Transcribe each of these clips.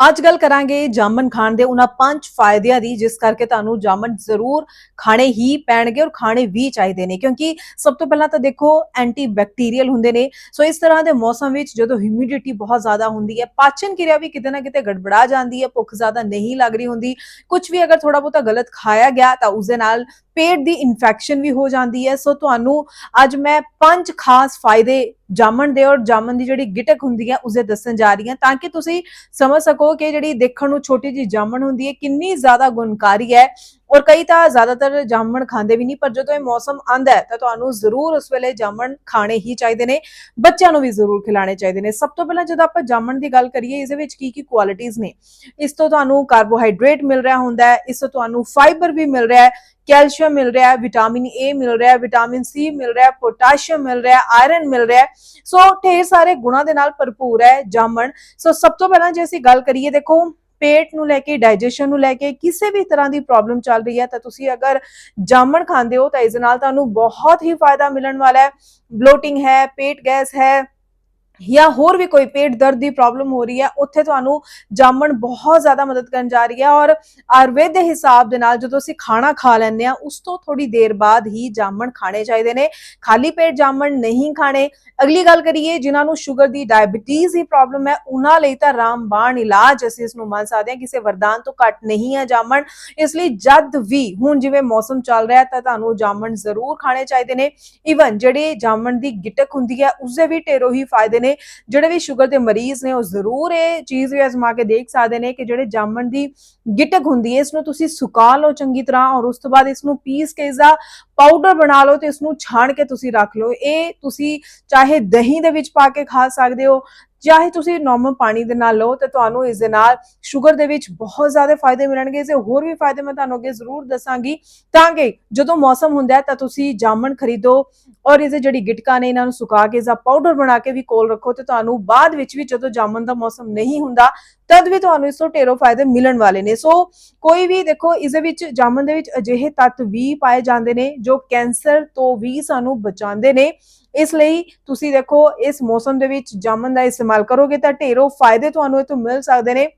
ਅੱਜ ਗੱਲ ਕਰਾਂਗੇ ਜਾਮਨ ਖਾਣ ਦੇ। ਉਹਨਾਂ ਪੰਜ ਫਾਇਦਿਆਂ ਦੀ, ਜਿਸ ਕਰਕੇ ਤੁਹਾਨੂੰ ਜਾਮਨ ਜ਼ਰੂਰ ਖਾਣੇ ਹੀ ਪੈਣਗੇ ਔਰ ਖਾਣੇ ਵੀ ਚਾਹੀਦੇ ਨੇ। ਕਿਉਂਕਿ ਸਭ ਤੋਂ ਪਹਿਲਾਂ ਤਾਂ ਦੇਖੋ ਐਂਟੀ ਬੈਕਟੀਰੀਅਲ ਹੁੰਦੇ ਨੇ। ਸੋ ਇਸ ਤਰ੍ਹਾਂ ਦੇ ਮੌਸਮ ਵਿੱਚ ਜਦੋਂ ਹਿਊਮਿਡਿਟੀ ਬਹੁਤ ਜ਼ਿਆਦਾ ਹੁੰਦੀ ਹੈ, ਪਾਚਨ ਕਿਰਿਆ ਵੀ ਕਿਤੇ ਨਾ ਕਿਤੇ ਗੜਬੜਾ ਜਾਂਦੀ ਹੈ, ਭੁੱਖ ਜ਼ਿਆਦਾ ਨਹੀਂ ਲੱਗ ਰਹੀ ਹੁੰਦੀ। ਕੁਝ ਵੀ ਅਗਰ ਥੋੜਾ ਬਹੁਤਾ ਗਲਤ ਖਾਇਆ ਗਿਆ ਤਾਂ ਉਸ ਦੇ ਨਾਲ ਪੇਟ ਦੀ ਇਨਫੈਕਸ਼ਨ ਵੀ ਹੋ ਜਾਂਦੀ ਹੈ। ਸੋ ਤੁਹਾਨੂੰ ਅੱਜ ਮੈਂ ਪੰਜ ਖਾਸ ਫਾਇਦੇ ਜਾਮਨ ਦੇ ਔਰ ਜਾਮਨ ਦੀ ਜਿਹੜੀ ਗਿਟਕ ਹੁੰਦੀ ਹੈ, ਉਸੇ ਦੱਸਣ ਜਾ ਰਹੀ ਹਾਂ ਤਾਂ ਕਿ ਤੁਸੀਂ ਸਮਝ ਸਕੋ ਕਿ ਜਿਹੜੀ ਦੇਖਣ ਨੂੰ ਛੋਟੀ ਜੀ ਜਾਮਣ ਹੁੰਦੀ ਹੈ ਕਿੰਨੀ ਜ਼ਿਆਦਾ ਗੁਣਕਾਰੀ ਹੈ। ਔਰ ਕਈ ਤਾਂ ਜ਼ਿਆਦਾਤਰ ਜਾਮਣ ਖਾਂਦੇ ਵੀ ਨਹੀਂ, ਪਰ ਜਦੋਂ ਇਹ ਮੌਸਮ ਆਂਦਾ ਤਾਂ ਤੁਹਾਨੂੰ ਜ਼ਰੂਰ ਉਸ ਵੇਲੇ ਜਾਮਣ ਖਾਣੇ ਹੀ ਚਾਹੀਦੇ ਨੇ, ਬੱਚਿਆਂ ਨੂੰ ਵੀ ਜ਼ਰੂਰ ਖਿਲਾਣੇ ਚਾਹੀਦੇ ਨੇ। ਸਭ ਤੋਂ ਪਹਿਲਾਂ ਜਦੋਂ ਆਪਾਂ ਜਾਮਣ ਦੀ ਗੱਲ ਕਰੀਏ ਇਸ ਵਿੱਚ ਕੀ ਕੀ ਕੁਆਲਿਟੀਆਂ ਨੇ? ਇਸ ਤੋਂ ਤੁਹਾਨੂੰ ਕਾਰਬੋਹਾਈਡਰੇਟ ਮਿਲ ਰਿਹਾ ਹੁੰਦਾ ਹੈ, ਇਸ ਤੋਂ ਤੁਹਾਨੂੰ ਫਾਈਬਰ ਵੀ ਮਿਲ ਰਿਹਾ ਹੈ ਕੈਲਸ਼ੀਅਮ ਮਿਲ ਰਿਹਾ ਹੈ ਵਿਟਾਮਿਨ ਏ ਮਿਲ ਰਿਹਾ ਹੈ ਵਿਟਾਮਿਨ ਸੀ ਮਿਲ ਰਿਹਾ ਹੈ ਪੋਟਾਸ਼ੀਅਮ ਮਿਲ ਰਿਹਾ ਹੈ ਆਇਰਨ ਮਿਲ ਰਿਹਾ ਹੈ। ਸੋ ਢੇਰ ਸਾਰੇ ਗੁਣਾਂ ਦੇ ਨਾਲ ਭਰਪੂਰ ਹੈ ਜਾਮਣ। ਸੋ ਸਭ ਤੋਂ ਪਹਿਲਾਂ ਜੇ ਅਸੀਂ ਗੱਲ ਕਰੀਏ, ਦੇਖੋ ਪੇਟ ਨੂੰ ਲੈ ਕੇ ਡਾਈਜੈਸ਼ਨ ਨੂੰ ਲੈ ਕੇ ਕਿਸੇ ਵੀ ਤਰ੍ਹਾਂ ਦੀ ਪ੍ਰੋਬਲਮ ਚੱਲ ਰਹੀ ਹੈ, ਤਾਂ ਤੁਸੀਂ ਅਗਰ ਜਾਮਣ ਖਾਂਦੇ ਹੋ ਤਾਂ ਇਸ ਨਾਲ ਤੁਹਾਨੂੰ ਬਹੁਤ ਹੀ ਫਾਇਦਾ ਮਿਲਣ ਵਾਲਾ ਹੈ। ਬਲੋਟਿੰਗ ਹੈ, ਪੇਟ ਗੈਸ ਹੈ ਜਾਂ ਹੋਰ ਵੀ ਕੋਈ ਪੇਟ ਦਰਦ ਦੀ ਪ੍ਰੋਬਲਮ ਹੋ ਰਹੀ ਹੈ, ਉੱਥੇ ਤੁਹਾਨੂੰ ਜਾਮਣ ਬਹੁਤ ਜ਼ਿਆਦਾ ਮਦਦ ਕਰਨ ਜਾ ਰਹੀ ਹੈ ਔਰ ਆਯੁਰਵੇਦ ਦੇ ਹਿਸਾਬ ਦੇ ਨਾਲ ਜਦੋਂ ਅਸੀਂ ਖਾਣਾ ਖਾ ਲੈਂਦੇ ਆ ਉਸ ਤੋਂ ਥੋੜੀ ਦੇਰ ਬਾਅਦ ਹੀ ਜਾਮਣ ਖਾਣੇ ਚਾਹੀਦੇ ਨੇ। ਖਾਲੀ ਪੇਟ ਜਾਮਣ ਨਹੀਂ ਖਾਣੇ। ਅਗਲੀ ਗੱਲ ਕਰੀਏ, ਜਿਨ੍ਹਾਂ ਨੂੰ ਸ਼ੂਗਰ ਦੀ ਡਾਇਬੀਟੀਜ਼ ਦੀ ਪ੍ਰੋਬਲਮ ਹੈ, ਉਹਨਾਂ ਲਈ ਤਾਂ ਰਾਮਬਾਣ ਇਲਾਜ ਅਸੀਂ ਇਸ ਨੂੰ ਮੰਨ ਸਕਦੇ ਹਾਂ, ਕਿਸੇ ਵਰਦਾਨ ਤੋਂ ਘੱਟ ਨਹੀਂ ਹੈ ਜਾਮਣ। ਇਸ ਲਈ ਜਦ ਵੀ ਹੁਣ ਜਿਵੇਂ ਮੌਸਮ ਚੱਲ ਰਿਹਾ ਤਾਂ ਤੁਹਾਨੂੰ ਜਾਮਣ ਜ਼ਰੂਰ ਖਾਣੇ ਚਾਹੀਦੇ ਨੇ। ਇਵਨ ਜਿਹੜੇ ਜਾਮਣ ਦੀ ਗਿਟਕ ਹੁੰਦੀ ਹੈ, ਉਸਦੇ ਵੀ ਢੇਰੋਂ ਹੀ ਫਾਇਦੇ ਨੇ, ਜਿਹੜੇ ਵੀ ਸ਼ੂਗਰ ਦੇ ਮਰੀਜ਼ ਨੇ, ਉਹ ਜ਼ਰੂਰ ਇਹ ਚੀਜ਼ ਵੀ ਅਜ਼ਮਾ ਕੇ ਦੇਖ ਸਕਦੇ ਨੇ ਕਿ ਜਿਹੜੇ ਜਾਮਣ ਦੀ ਗਿਟਕ ਹੁੰਦੀ ਹੈ ਇਸ ਨੂੰ ਤੁਸੀਂ ਸੁਕਾ ਲਓ ਚੰਗੀ ਤਰ੍ਹਾਂ ਔਰ ਉਸ ਤੋਂ ਬਾਅਦ ਇਸ ਨੂੰ ਪੀਸ ਕੇ ਇਸ ਦਾ ਪਾਊਡਰ ਬਣਾ ਲਓ ਤੇ ਇਸ ਨੂੰ ਛਾਣ ਕੇ ਤੁਸੀਂ ਰੱਖ ਲਓ। ਇਹ ਤੁਸੀਂ ਚਾਹੇ ਦਹੀਂ ਦੇ ਵਿੱਚ ਪਾ ਕੇ ਖਾ ਸਕਦੇ ਹੋ ਚਾਹੇ ਤੁਸੀਂ ਨਾਰਮਲ ਪਾਣੀ ਦੇ ਨਾਲ ਲਓ ਤੇ ਤੁਹਾਨੂੰ ਇਸ ਦੇ ਨਾਲ ਸ਼ੂਗਰ ਦੇ ਵਿੱਚ ਬਹੁਤ ਜ਼ਿਆਦਾ ਫਾਇਦੇ ਮਿਲਣਗੇ। ਇਸੇ ਹੋਰ ਵੀ ਫਾਇਦੇ ਮੈਂ ਤੁਹਾਨੂੰ ਅੱਗੇ ਜ਼ਰੂਰ ਦੱਸਾਂਗੀ। ਤਾਂ ਕਿ ਜਦੋਂ ਮੌਸਮ ਹੁੰਦਾ ਤਾਂ ਤੁਸੀਂ ਜਾਮਣ ਖਰੀਦੋ ਔਰ ਇਹਦੇ ਜਿਹੜੀ ਗਿਟਕਾਂ ਨੇ ਇਹਨਾਂ ਨੂੰ ਸੁਕਾ ਕੇ ਇਸ ਪਾਊਡਰ ਬਣਾ ਕੇ ਵੀ ਕੋਲ ਰੱਖੋ ਤੇ ਤੁਹਾਨੂੰ ਬਾਅਦ ਵਿੱਚ ਵੀ ਜਦੋਂ ਜਾਮਣ ਦਾ ਮੌਸਮ ਨਹੀਂ ਹੁੰਦਾ ਤਦ ਵੀ ਤੁਹਾਨੂੰ ਇਸ ਤੋਂ ਢੇਰੋਂ ਫਾਇਦੇ ਮਿਲਣ ਵਾਲੇ ਨੇ। ਸੋ ਕੋਈ ਵੀ ਦੇਖੋ, ਇਸ ਦੇ ਵਿੱਚ ਜਾਮਣ ਦੇ ਵਿੱਚ ਅਜਿਹੇ ਤੱਤ ਵੀ ਪਾਏ ਜਾਂਦੇ ਨੇ ਜੋ ਕੈਂਸਰ ਤੋਂ ਵੀ ਸਾਨੂੰ ਬਚਾਉਂਦੇ ਨੇ। ਇਸ ਲਈ ਤੁਸੀਂ ਦੇਖੋ, ਇਸ ਮੌਸਮ ਦੇ ਵਿੱਚ ਜਾਮਨ ਦਾ ਇਸਤੇਮਾਲ ਕਰੋਗੇ ਤਾਂ ਢੇਰੋਂ ਫਾਇਦੇ ਤੁਹਾਨੂੰ ਇਹ ਤੋਂ ਮਿਲ ਸਕਦੇ ਨੇ।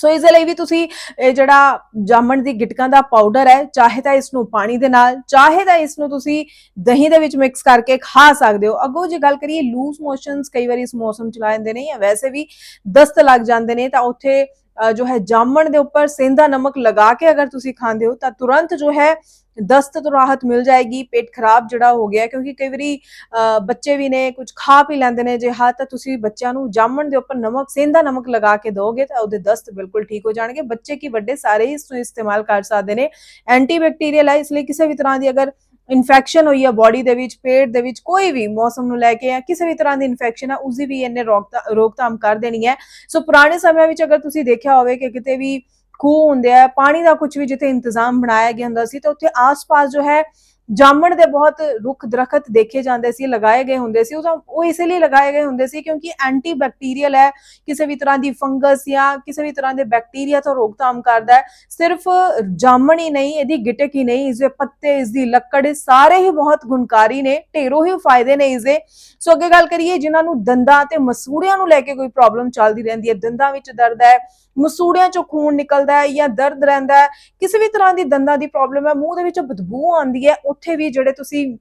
ਸੋ ਇਸ ਦੇ ਲਈ ਵੀ ਤੁਸੀਂ, ਇਹ ਜਿਹੜਾ ਜਾਮਣ ਦੀ ਗਿਟਕਾਂ ਦਾ ਪਾਊਡਰ ਹੈ, ਚਾਹੇ ਤਾਂ ਇਸ ਨੂੰ ਪਾਣੀ ਦੇ ਨਾਲ, ਚਾਹੇ ਤਾਂ ਇਸ ਨੂੰ ਤੁਸੀਂ ਦਹੀਂ ਦੇ ਵਿੱਚ ਮਿਕਸ ਕਰਕੇ ਖਾ ਸਕਦੇ ਹੋ। ਅੱਗੋਂ ਜੇ ਗੱਲ ਕਰੀਏ ਲੂਜ਼ ਮੋਸ਼ਨਸ ਕਈ ਵਾਰੀ ਇਸ ਮੌਸਮ ਚ ਲਾ ਜਾਂਦੇ ਨੇ ਜਾਂ ਵੈਸੇ ਵੀ ਦਸਤ ਲੱਗ ਜਾਂਦੇ ਨੇ, ਤਾਂ ਉੱਥੇ ਅ, ਜੋ ਹੈ ਜਾਮਣ ਦੇ ਉੱਪਰ ਸੇਂਦਾ ਨਮਕ ਲਗਾ ਕੇ ਅਗਰ ਤੁਸੀਂ ਖਾਂਦੇ ਹੋ ਤਾਂ ਤੁਰੰਤ ਜੋ ਹੈ ਦਸਤ ਤੋਂ ਰਾਹਤ ਮਿਲ ਜਾਏਗੀ ਪੇਟ ਖਰਾਬ ਜਿਹੜਾ ਹੋ ਗਿਆ ਕਿਉਂਕਿ ਕਈ ਵਾਰੀ ਅ, ਬੱਚੇ ਵੀ ਨੇ ਕੁਝ ਖਾ ਪੀ ਲੈਂਦੇ ਨੇ ਜੇ ਹਾਂ ਤਾਂ ਤੁਸੀਂ ਬੱਚਿਆਂ ਨੂੰ ਜਾਮਣ ਦੇ ਉੱਪਰ ਨਮਕ ਸੇਂਦਾ ਨਮਕ ਲਗਾ ਕੇ ਦੋਗੇ ਤਾਂ ਉਹਦੇ ਦਸਤ ਬਿਲਕੁਲ ਠੀਕ ਹੋ ਜਾਣਗੇ। ਬੱਚੇ ਕੀ ਵੱਡੇ ਸਾਰੇ ਹੀ ਇਸ ਨੂੰ ਇਸਤੇਮਾਲ ਕਰ ਸਕਦੇ ਨੇ। ਐਂਟੀਬੈਕਟੀਰੀਅਲ ਹੈ ਇਸ ਲਈ ਕਿਸੇ ਵੀ ਤਰ੍ਹਾਂ ਦੀ ਅਗਰ ਇਨਫੈਕਸ਼ਨ ਹੋਈ ਹੈ ਬਾਡੀ ਦੇ ਵਿੱਚ, ਪੇਟ ਦੇ ਵਿੱਚ, ਕੋਈ ਵੀ ਮੌਸਮ ਨੂੰ ਲੈ ਕੇ ਜਾਂ ਕਿਸੇ ਵੀ ਤਰ੍ਹਾਂ ਦੀ ਇਨਫੈਕਸ਼ਨ ਹੈ ਉਸ ਦੀ ਵੀ ਇਹਨੇ ਰੋਕਥਾ- ਰੋਕਥਾਮ ਕਰ ਦੇਣੀ ਹੈ। ਸੋ ਪੁਰਾਣੇ ਸਮਿਆਂ ਵਿੱਚ ਅਗਰ ਤੁਸੀਂ ਦੇਖਿਆ ਹੋਵੇ ਕਿ ਕਿਤੇ ਵੀ ਖੂਹ ਹੁੰਦੇ ਆ, ਪਾਣੀ ਦਾ ਕੁਝ ਵੀ ਜਿੱਥੇ ਇੰਤਜ਼ਾਮ ਬਣਾਇਆ ਗਿਆ ਹੁੰਦਾ ਸੀ, ਤਾਂ ਉੱਥੇ ਆਸ-ਪਾਸ ਜੋ ਹੈ ਜਾਮਣ ਦੇ ਬਹੁਤ ਰੁੱਖ ਦਰਖਤ ਦੇਖੇ ਜਾਂਦੇ ਸੀ, ਲਗਾਏ ਗਏ ਹੁੰਦੇ ਸੀ, ਉਹ ਉਹ ਇਸੇ ਲਈ ਲਗਾਏ ਗਏ ਹੁੰਦੇ ਸੀ ਕਿਉਂਕਿ ਐਂਟੀ ਬੈਕਟੀਰੀਅਲ ਹੈ, ਕਿਸੇ ਵੀ ਤਰ੍ਹਾਂ ਦੀ ਫੰਗਸ ਜਾਂ ਕਿਸੇ ਵੀ ਤਰ੍ਹਾਂ ਦੇ ਬੈਕਟੀਰੀਆ ਤੋਂ ਰੋਕਥਾਮ ਕਰਦਾ ਹੈ, ਸਿਰਫ ਜਾਮਣ ਹੀ ਨਹੀਂ, ਇਹਦੀ ਗਿਟਕ ਹੀ ਨਹੀਂ, ਇਸਦੇ ਪੱਤੇ, ਇਸਦੀ ਲੱਕੜ ਸਾਰੇ ਹੀ ਬਹੁਤ ਗੁਣਕਾਰੀ ਨੇ, ਢੇਰੋਂ ਹੀ ਫਾਇਦੇ ਨੇ ਇਸਦੇ। ਸੋ ਅੱਗੇ ਗੱਲ ਕਰੀਏ, ਜਿਨ੍ਹਾਂ ਨੂੰ ਦੰਦਾਂ ਤੇ ਮਸੂੜਿਆਂ ਨੂੰ ਲੈ ਕੇ ਕੋਈ ਪ੍ਰੋਬਲਮ ਚੱਲਦੀ ਰਹਿੰਦੀ ਹੈ, ਦੰਦਾਂ ਵਿੱਚ ਦਰਦ ਹੈ, ਮਸੂੜਿਆਂ ਚੋਂ ਖੂਨ ਨਿਕਲਦਾ ਹੈ ਜਾਂ ਦਰਦ ਰਹਿੰਦਾ ਹੈ, ਕਿਸੇ ਵੀ ਤਰ੍ਹਾਂ ਦੀ ਦੰਦਾਂ ਦੀ ਪ੍ਰੋਬਲਮ ਹੈ, ਮੂੰਹ ਦੇ ਵਿੱਚ ਬਦਬੂ ਆਉਂਦੀ ਹੈ ਉੱਥੇ ਵੀ ਜਿਹੜੇ ਤੁਸੀਂ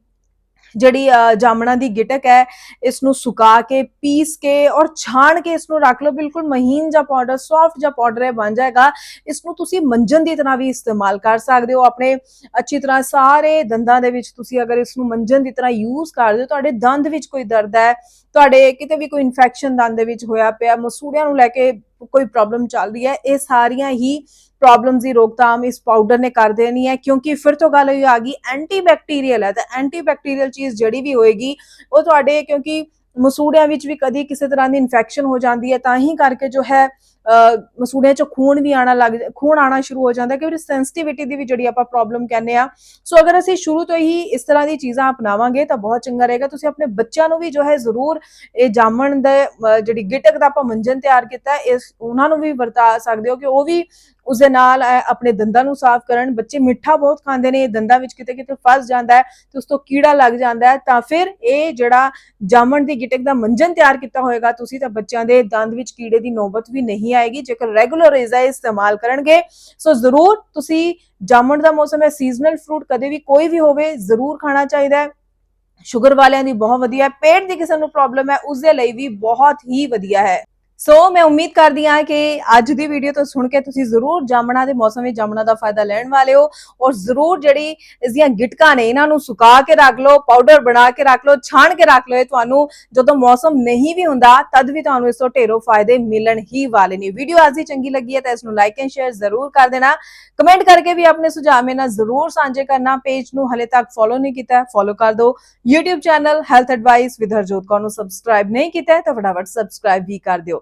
ਜਿਹੜੀ ਜਾਮਣਾ ਦੀ ਗਿਟਕ ਹੈ ਇਸ ਨੂੰ ਸੁਕਾ ਕੇ, ਪੀਸ ਕੇ ਔਰ ਛਾਣ ਕੇ ਇਸ ਨੂੰ ਰੱਖ ਲਓ। ਬਿਲਕੁਲ ਮਹੀਨ ਜਿਹਾ ਪਾਊਡਰ ਸੌਫਟ ਜਿਹਾ ਪਾਊਡਰ ਹੈ ਬਣ ਜਾਏਗਾ। ਇਸ ਨੂੰ ਤੁਸੀਂ ਮੰਜਨ ਦੀ ਤਰ੍ਹਾਂ ਵੀ ਇਸਤੇਮਾਲ ਕਰ ਸਕਦੇ ਹੋ। ਆਪਣੇ ਅੱਛੀ ਤਰ੍ਹਾਂ ਸਾਰੇ ਦੰਦਾਂ ਦੇ ਵਿੱਚ ਤੁਸੀਂ ਅਗਰ ਇਸ ਨੂੰ ਮੰਜਨ ਦੀ ਤਰ੍ਹਾਂ ਯੂਜ਼ ਕਰਦੇ ਹੋ ਤੁਹਾਡੇ ਦੰਦ ਵਿੱਚ ਕੋਈ ਦਰਦ ਹੈ, ਤੁਹਾਡੇ ਕਿਤੇ ਵੀ ਕੋਈ ਇਨਫੈਕਸ਼ਨ ਦੰਦ ਦੇ ਵਿੱਚ ਹੋਇਆ ਪਿਆ, ਮਸੂੜਿਆਂ ਨੂੰ ਲੈ ਕੇ ਕੋਈ ਪ੍ਰੋਬਲਮ ਚੱਲ ਰਹੀ ਹੈ, ਇਹ ਸਾਰੀਆਂ ਹੀ ਪ੍ਰੋਬਲਮਸ ਦੀ ਰੋਕਥਾਮ ਇਸ ਪਾਊਡਰ ਨੇ ਕਰ ਦੇਣੀ ਹੈ, ਕਿਉਂਕਿ ਫਿਰ ਤੋਂ ਗੱਲ ਹੋਈ ਆ ਗਈ ਐਂਟੀਬੈਕਟੀਰੀਅਲ ਹੈ, ਤਾਂ ਐਂਟੀਬੈਕਟੀਰੀਅਲ ਚੀਜ਼ ਜਿਹੜੀ ਵੀ ਹੋਏਗੀ, ਉਹ ਤੁਹਾਡੇ ਕਿਉਂਕਿ ਮਸੂੜਿਆਂ ਵਿੱਚ ਵੀ ਕਦੀ ਕਿਸੇ ਤਰ੍ਹਾਂ ਦੀ ਇਨਫੈਕਸ਼ਨ ਹੋ ਜਾਂਦੀ ਹੈ, ਤਾਂ ਹੀ ਕਰਕੇ ਜੋ ਹੈ ਮਸੂੜਿਆਂ ਚੋਂ ਖੂਨ ਵੀ ਆਣਾ ਲੱਗ ਖੂਨ ਆਣਾ ਸ਼ੁਰੂ ਹੋ ਜਾਂਦਾ ਕਿ ਸੈਂਸਿਟੀਵਿਟੀ ਦੀ ਵੀ ਜਿਹੜੀ ਆਪਾਂ ਪ੍ਰੋਬਲਮ ਕਹਿੰਦੇ ਆ ਸੋ ਅਗਰ ਅਸੀਂ ਸ਼ੁਰੂ ਤੋਂ ਹੀ ਇਸ ਤਰ੍ਹਾਂ ਦੀ ਚੀਜ਼ਾਂ ਅਪਣਾਵਾਂਗੇ ਤਾਂ ਬਹੁਤ ਚੰਗਾ ਰਹੇਗਾ। ਤੁਸੀਂ ਆਪਣੇ ਬੱਚਿਆਂ ਨੂੰ ਵੀ ਜੋ ਹੈ ਜ਼ਰੂਰ ਇਹ ਜਾਮਣ ਦੇ ਜਿਹੜੀ ਗਿਟਕ ਦਾ ਆਪਾਂ ਮੰਜਨ ਤਿਆਰ ਕੀਤਾ ਇਸ ਉਹਨਾਂ ਨੂੰ ਵੀ ਵਰਤਾ ਸਕਦੇ ਹੋ ਕਿ ਉਹ ਵੀ ਉਸ ਦੇ ਨਾਲ ਆਪਣੇ ਦੰਦਾਂ ਨੂੰ ਸਾਫ਼ ਕਰਨ। ਬੱਚੇ ਮਿੱਠਾ ਬਹੁਤ ਖਾਂਦੇ ਨੇ, ਦੰਦਾਂ ਵਿੱਚ ਕਿਤੇ ਕਿਤੇ ਫਸ ਜਾਂਦਾ ਹੈ ਤੇ ਉਸ ਤੋਂ ਕੀੜਾ ਲੱਗ ਜਾਂਦਾ ਹੈ। ਤਾਂ ਫਿਰ ਇਹ ਜਿਹੜਾ ਜਾਮਣ ਦੀ ਗਿਟਕ ਦਾ ਮੰਜਨ ਤਿਆਰ ਕੀਤਾ ਹੋਏਗਾ, ਤੁਸੀਂ ਤਾਂ ਬੱਚਿਆਂ ਦੇ ਦੰਦ ਵਿੱਚ ਕੀੜੇ ਦੀ ਨੌਬਤ ਵੀ ਨਹੀਂ ਆਏਗੀ ਜੇਕਰ ਰੈਗੂਲਰ ਇਜ਼ਾ ਇਸਤੇਮਾਲ ਕਰਨਗੇ, ਸੋ ਜ਼ਰੂਰ ਤੁਸੀਂ ਜਾਮਣ ਦਾ ਮੌਸਮ ਹੈ ਸੀਜ਼ਨਲ ਫਰੂਟ ਕਦੇ ਵੀ ਕੋਈ ਵੀ ਹੋਵੇ, ਜ਼ਰੂਰ ਖਾਣਾ ਚਾਹੀਦਾ ਹੈ। ਸ਼ੂਗਰ ਵਾਲਿਆਂ ਦੀ ਬਹੁਤ ਵਧੀਆ ਹੈ, ਪੇਟ ਦੀ ਕਿਸੇ ਨੂੰ ਪ੍ਰੋਬਲਮ ਹੈ ਉਸ ਦੇ ਲਈ ਵੀ ਬਹੁਤ ਹੀ ਵਧੀਆ ਹੈ। ਸੋ ਮੈਂ ਉਮੀਦ ਕਰਦੀ ਹਾਂ ਕਿ ਅੱਜ ਦੀ ਵੀਡੀਓ ਤੋਂ ਸੁਣ ਕੇ ਤੁਸੀਂ ਜ਼ਰੂਰ ਜਾਮਣਾ ਦੇ ਮੌਸਮ ਵਿੱਚ ਜਾਮਣਾ ਦਾ ਫਾਇਦਾ ਲੈਣ ਵਾਲੇ ਹੋ ਔਰ ਜ਼ਰੂਰ ਜਿਹੜੀ ਇਸ ਦੀਆਂ ਗਿਟਕਾਂ ਨੇ ਇਹਨਾਂ ਨੂੰ ਸੁਕਾ ਕੇ ਰੱਖ ਲਓ ਪਾਊਡਰ ਬਣਾ ਕੇ ਰੱਖ ਲਓ, ਛਾਣ ਕੇ ਰੱਖ ਲਓ, ਇਹ ਤੁਹਾਨੂੰ ਜਦੋਂ ਮੌਸਮ ਨਹੀਂ ਵੀ ਹੁੰਦਾ ਤਦ ਵੀ ਤੁਹਾਨੂੰ ਇਸ ਤੋਂ ਢੇਰੋਂ ਫਾਇਦੇ ਮਿਲਣ ਹੀ ਵਾਲੇ ਨੇ। ਵੀਡੀਓ ਅੱਜ ਦੀ ਚੰਗੀ ਲੱਗੀ ਹੈ ਤਾਂ ਇਸ ਨੂੰ ਲਾਈਕ ਐਂਡ ਸ਼ੇਅਰ ਜ਼ਰੂਰ ਕਰ ਦੇਣਾ। ਕਮੈਂਟ ਕਰਕੇ ਵੀ ਆਪਣੇ ਸੁਝਾਅ ਮੇਰੇ ਨਾਲ ਜ਼ਰੂਰ ਸਾਂਝੇ ਕਰਨਾ। ਪੇਜ ਨੂੰ ਹਲੇ ਤੱਕ ਫੋਲੋ ਨਹੀਂ ਕੀਤਾ ਫੋਲੋ ਕਰ ਦਿਓ। YouTube channel health advice with Harjot Kaur ਨੂੰ ਸਬਸਕ੍ਰਾਈਬ ਨਹੀਂ ਕੀਤਾ ਹੈ ਤਾਂ ਫਟਾਫਟ ਸਬਸਕ੍ਰਾਈਬ ਵੀ ਕਰ ਦਿਓ।